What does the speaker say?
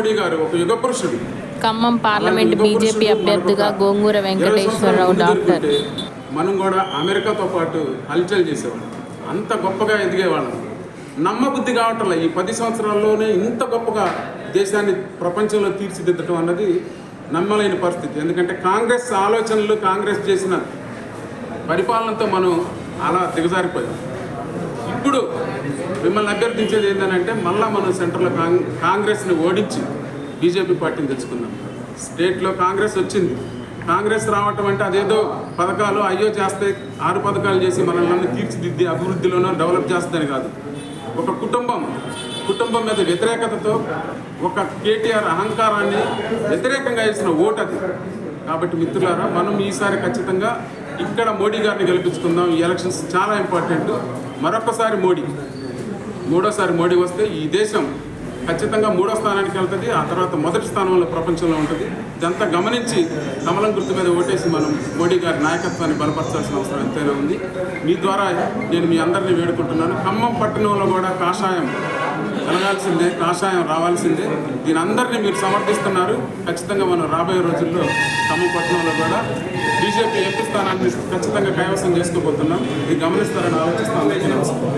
మోడీ గారు ఒక యుగ పురుషుడు. ఖమ్మం పార్లమెంట్ బీజేపీ అభ్యర్థిగా గోంగూర వెంకటేశ్వరరావు డాక్టర్. మనం కూడా అమెరికాతో పాటు హల్చల్ చేసేవాళ్ళం. అంత గొప్పగా ఎదిగేవాళ్ళం. నమ్మబుద్ధి కావట్లే ఈ పది సంవత్సరాల్లోనే ఇంత గొప్పగా దేశాన్ని ప్రపంచంలో తీర్చిదిద్దటం అన్నది నమ్మలేని పరిస్థితి. ఎందుకంటే కాంగ్రెస్ ఆలోచనలు కాంగ్రెస్ చేసిన పరిపాలనతో మనం అలా దిగజారిపోయాం. మిమ్మల్ని అభ్యర్థించేది ఏంటంటే మళ్ళీ మనం సెంటర్లో కాంగ్ కాంగ్రెస్ని ఓడించి బీజేపీ పార్టీని తెచ్చుకుందాం స్టేట్లో కాంగ్రెస్ వచ్చింది. కాంగ్రెస్ రావటం అంటే అదేదో పథకాలు అయ్యో చేస్తే ఆరు పథకాలు చేసి మనల్ని తీర్చిదిద్ది అభివృద్ధిలోనో డెవలప్ చేస్తుందని కాదు. ఒక కుటుంబం కుటుంబం మీద వ్యతిరేకతతో ఒక కేటీఆర్ అహంకారాన్ని వ్యతిరేకంగా వేసిన ఓటు అది. కాబట్టి మిత్రులారా మనం ఈసారి ఖచ్చితంగా ఇక్కడ మోడీ గారిని గెలిపించుకుందాం. ఈ ఎలక్షన్స్ చాలా ఇంపార్టెంట్. మరొకసారి మోడీ. మూడోసారి మోడీ వస్తే ఈ దేశం ఖచ్చితంగా మూడో స్థానానికి వెళ్తుంది. ఆ తర్వాత మొదటి స్థానంలో ప్రపంచంలో ఉంటుంది. ఇదంతా గమనించి కమలం గుర్తు మీద ఓటేసి మనం మోడీ గారి నాయకత్వాన్ని బలపరచాల్సిన అవసరం ఎంతైనా ఉంది. మీ ద్వారా నేను మీ అందరినీ వేడుకుంటున్నాను. ఖమ్మం పట్టణంలో కూడా కాషాయం కలగాల్సిందే కాషాయం రావాల్సిందే. దీని అందరినీ మీరు సమర్థిస్తున్నారు. ఖచ్చితంగా మనం రాబోయే రోజుల్లో ఖమ్మం పట్టణంలో కూడా బీజేపీ ఎంపీ స్థానాన్ని ఖచ్చితంగా కైవసం చేసుకోబోతున్నాం. ఇది గమనిస్తారని ఆలోచిస్తాం అందరికీ నమస్కారం.